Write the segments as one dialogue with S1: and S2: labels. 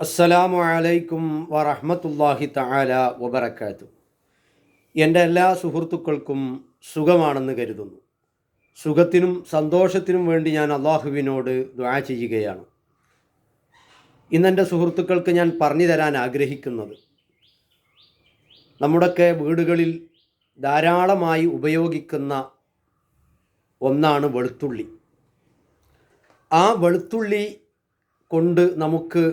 S1: അസ്സലാമു അലൈക്കും വറഹ്മത്തുള്ളാഹി തആല വബറക്കാത്തു എന്റെ എല്ലാ സുഹൃത്തുക്കൾക്കും സുഖമാണെന്ന് കരുതുന്നു. സുഖത്തിനും സന്തോഷത്തിനും വേണ്ടി ഞാൻ അള്ളാഹുവിനോട് ദ്വാ ചെയ്യുകയാണ്. ഇന്നെന്റെ സുഹൃത്തുക്കൾക്ക് ഞാൻ പറഞ്ഞു തരാൻ ആഗ്രഹിക്കുന്നത് നമ്മുടെയൊക്കെ വീടുകളിൽ ധാരാളമായി ഉപയോഗിക്കുന്ന ഒന്നാണ് വെളുത്തുള്ളി. ആ വെളുത്തുള്ളി കൊണ്ട് നമുക്ക്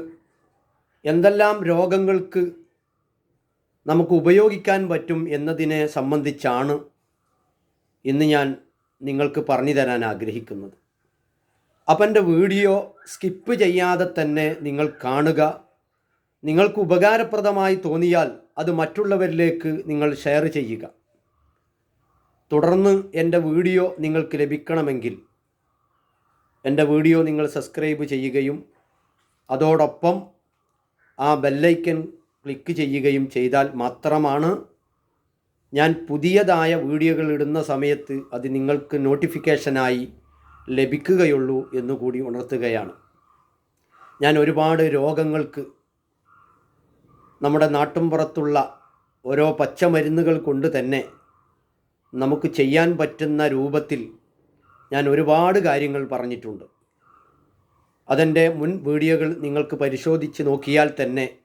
S1: എന്തെല്ലാം രോഗങ്ങൾക്ക് നമുക്ക് ഉപയോഗിക്കാൻ പറ്റും എന്നതിനെ സംബന്ധിച്ചാണ് ഇന്ന് ഞാൻ നിങ്ങൾക്ക് പറഞ്ഞു തരാൻ ആഗ്രഹിക്കുന്നത്. അപ്പം എന്റെ വീഡിയോ സ്കിപ്പ് ചെയ്യാതെ തന്നെ നിങ്ങൾ കാണുക. നിങ്ങൾക്ക് ഉപകാരപ്രദമായി തോന്നിയാൽ അത് മറ്റുള്ളവരിലേക്ക് നിങ്ങൾ ഷെയർ ചെയ്യുക. തുടർന്ന് എന്റെ വീഡിയോ നിങ്ങൾക്ക് ലഭിക്കണമെങ്കിൽ എന്റെ വീഡിയോ നിങ്ങൾ സബ്സ്ക്രൈബ് ചെയ്യുകയും അതോടൊപ്പം ആ ബെല്ലൈക്കൻ ക്ലിക്ക് ചെയ്യുകയും ചെയ്താൽ മാത്രമാണ് ഞാൻ പുതിയതായ വീഡിയോകൾ ഇടുന്ന സമയത്ത് അത് നിങ്ങൾക്ക് നോട്ടിഫിക്കേഷനായി ലഭിക്കുകയുള്ളൂ എന്നുകൂടി ഉണർത്തുകയാണ്. ഞാൻ ഒരുപാട് രോഗങ്ങൾക്ക് നമ്മുടെ നാട്ടുംപുറത്തുള്ള ഓരോ പച്ചമരുന്നുകൾ കൊണ്ട് തന്നെ നമുക്ക് ചെയ്യാൻ പറ്റുന്ന രൂപത്തിൽ ഞാൻ ഒരുപാട് കാര്യങ്ങൾ പറഞ്ഞിട്ടുണ്ട്. അതെന്റെ മുൻ വീഡിയോകൾ നിങ്ങൾക്ക് പരിശോധിച്ച് നോക്കിയാൽ തന്നെ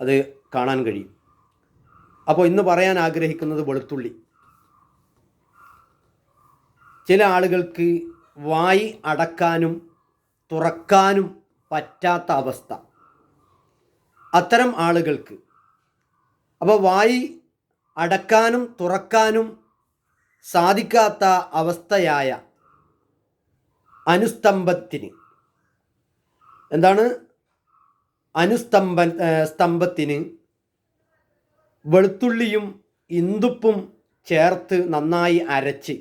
S1: അത് കാണാൻ കഴിയും. അപ്പോൾ ഇന്ന് പറയാൻ ആഗ്രഹിക്കുന്നത് വെളുത്തുള്ളി. ചില ആളുകൾക്ക് വായി അടക്കാനും തുറക്കാനും പറ്റാത്ത അവസ്ഥ. അത്തരം ആളുകൾക്ക്. അപ്പോൾ വായി അടക്കാനും തുറക്കാനും സാധിക്കാത്ത അവസ്ഥയായ അനുസ്തംഭത്തിന് എന്താണ്? അനുസ്തംഭ സ്തംഭത്തിന് വെളുത്തുള്ളിയും ഇന്ദുപ്പും ചേർത്ത് നന്നായി അരച്ച്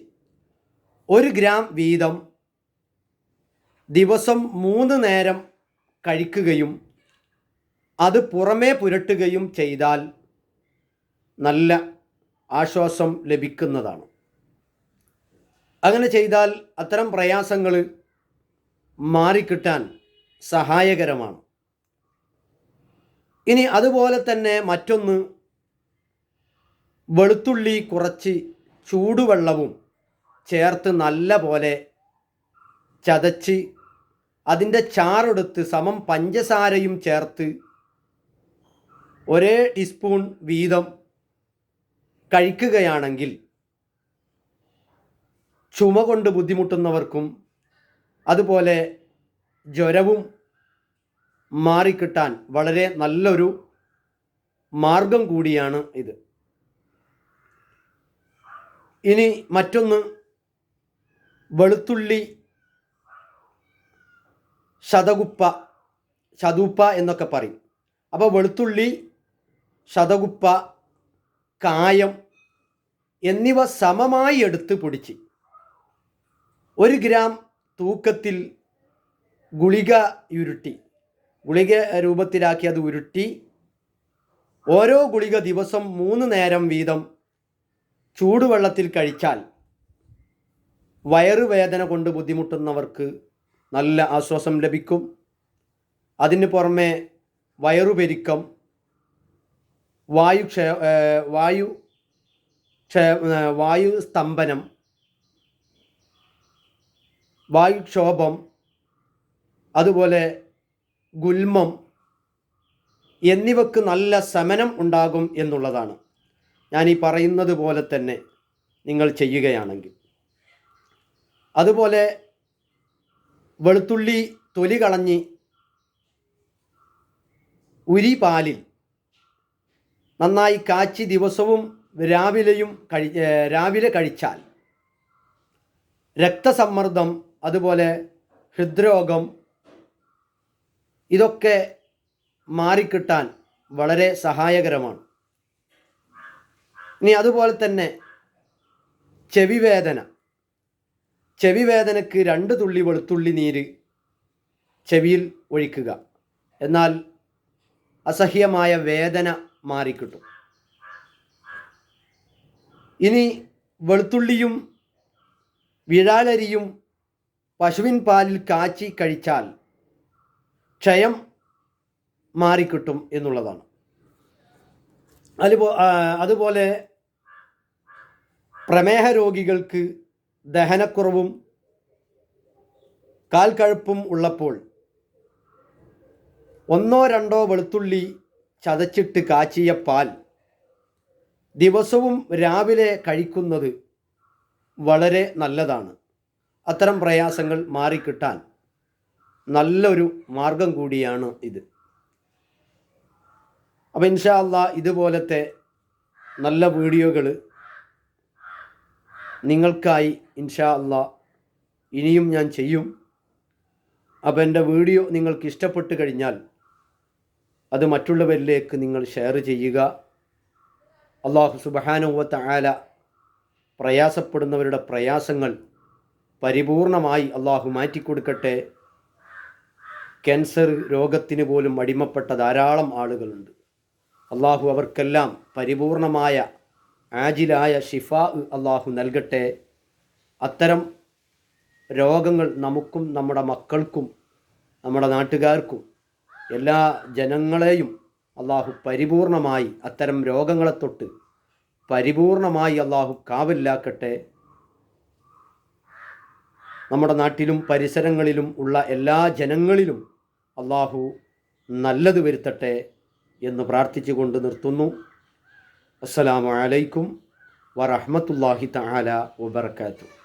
S1: ഒരു ഗ്രാം വീതം ദിവസം മൂന്ന് നേരം കഴിക്കുകയും അത് പുറമേ പുരട്ടുകയും ചെയ്താൽ നല്ല ആശ്വാസം ലഭിക്കുന്നതാണ്. അങ്ങനെ ചെയ്താൽ അത്തരം പ്രയാസങ്ങൾ മാറിക്കിട്ടാൻ സഹായകരമാണ്. ഇനി അതുപോലെ തന്നെ മറ്റൊന്ന് വെളുത്തുള്ളി കുറച്ച് ചൂടുവെള്ളവും ചേർത്ത് നല്ല പോലെ ചതച്ച് അതിന്റെ ചാറെടുത്ത് സമം പഞ്ചസാരയും ചേർത്ത് ഒരേ ടീസ്പൂൺ വീതം കഴിക്കുകയാണെങ്കിൽ ചുമ കൊണ്ട് ബുദ്ധിമുട്ടുന്നവർക്കും അതുപോലെ ജ്വരവും മാറിക്കിട്ടാൻ വളരെ നല്ലൊരു മാർഗം കൂടിയാണ് ഇത്. ഇനി മറ്റൊന്ന് വെളുത്തുള്ളി ശതകുപ്പ ചതുപ്പ എന്നൊക്കെ പറയും. അപ്പോൾ വെളുത്തുള്ളി ശതകുപ്പ കായം എന്നിവ സമമായി എടുത്ത് പൊടിച്ച് ഒരു ഗ്രാം തൂക്കത്തിൽ ഗുളിക ഉരുട്ടി. ഗുളിക രൂപത്തിലാക്കി അത് ഉരുട്ടി. ഓരോ ഗുളിക ദിവസം മൂന്ന് നേരം വീതം ചൂടുവെള്ളത്തിൽ കഴിച്ചാൽ വയറുവേദന കൊണ്ട് ബുദ്ധിമുട്ടുന്നവർക്ക് നല്ല ആശ്വാസം ലഭിക്കും. അതിന് പുറമെ വയറുപെരുക്കം വായുക്ഷയ വായു ക്ഷയ വായു സ്തംഭനം വായുക്ഷോഭം അതുപോലെ ഗുൽമം എന്നിവക്ക് നല്ല ശമനം ഉണ്ടാകും എന്നുള്ളതാണ്. ഞാൻ ഈ പറയുന്നത് പോലെ തന്നെ നിങ്ങൾ ചെയ്യുകയാണെങ്കിൽ. അതുപോലെ വെളുത്തുള്ളി തൊലി കളഞ്ഞ് ഉരി പാലിൽ നന്നായി കാച്ചി ദിവസവും രാവിലെയും കഴി രാവിലെ കഴിച്ചാൽ രക്തസമ്മർദ്ദം അതുപോലെ ഹൃദ്രോഗം ഇതൊക്കെ മാറിക്കിട്ടാൻ വളരെ സഹായകരമാണ്. ഇനി അതുപോലെ തന്നെ ചെവിവേദന. വേദന ചെവി വേദനയ്ക്ക് രണ്ട് തുള്ളി വെളുത്തുള്ളി നീര് ചെവിയിൽ ഒഴിക്കുക. എന്നാൽ അസഹ്യമായ വേദന മാറിക്കിട്ടും. ഇനി വെളുത്തുള്ളിയും വിഴാലരിയും പശുവിൻ പാലിൽ കാച്ചി കഴിച്ചാൽ ക്ഷയം മാറിക്കിട്ടും എന്നുള്ളതാണ്. അതുപോ അതുപോലെ പ്രമേഹ രോഗികൾക്ക് ദഹനക്കുറവും കാൽക്കഴുപ്പും ഉള്ളപ്പോൾ ഒന്നോ രണ്ടോ വെളുത്തുള്ളി ചതച്ചിട്ട് കാച്ചിയ പാൽ ദിവസവും രാവിലെ കഴിക്കുന്നത് വളരെ നല്ലതാണ്. അത്തരം പ്രയാസങ്ങൾ മാറിക്കിട്ടാൻ നല്ലൊരു മാർഗം കൂടിയാണ് ഇത്. അപ്പോൾ ഇൻഷാ അള്ളാ ഇതുപോലത്തെ നല്ല വീഡിയോകൾ നിങ്ങൾക്കായി ഇൻഷാ അല്ല ഇനിയും ഞാൻ ചെയ്യും. അപ്പോൾ എന്റെ വീഡിയോ നിങ്ങൾക്ക് ഇഷ്ടപ്പെട്ട് കഴിഞ്ഞാൽ അത് മറ്റുള്ളവരിലേക്ക് നിങ്ങൾ ഷെയർ ചെയ്യുക. അള്ളാഹു സുബഹാനുവത്ത ആല പ്രയാസപ്പെടുന്നവരുടെ പ്രയാസങ്ങൾ പരിപൂർണമായി അള്ളാഹു മാറ്റിക്കൊടുക്കട്ടെ. ക്യാൻസർ രോഗത്തിന് പോലും അടിമപ്പെട്ട ധാരാളം ആളുകളുണ്ട്. അള്ളാഹു അവർക്കെല്ലാം പരിപൂർണമായ ആജിലായ ഷിഫ അള്ളാഹു നൽകട്ടെ. അത്തരം രോഗങ്ങൾ നമുക്കും നമ്മുടെ മക്കൾക്കും നമ്മുടെ നാട്ടുകാർക്കും എല്ലാ ജനങ്ങളെയും അള്ളാഹു പരിപൂർണമായി അത്തരം രോഗങ്ങളെ തൊട്ട് പരിപൂർണമായി അള്ളാഹു കാവലിലാക്കട്ടെ. നമ്മുടെ നാട്ടിലും പരിസരങ്ങളിലും ഉള്ള എല്ലാ ജനങ്ങളിലും അള്ളാഹു നല്ലത് വരുത്തട്ടെ എന്ന് പ്രാർത്ഥിച്ചുകൊണ്ട് നിർത്തുന്നു. അസ്സലാമു അലൈക്കും വറഹ്മത്തുള്ളാഹി തആല വബറകാതുഹു.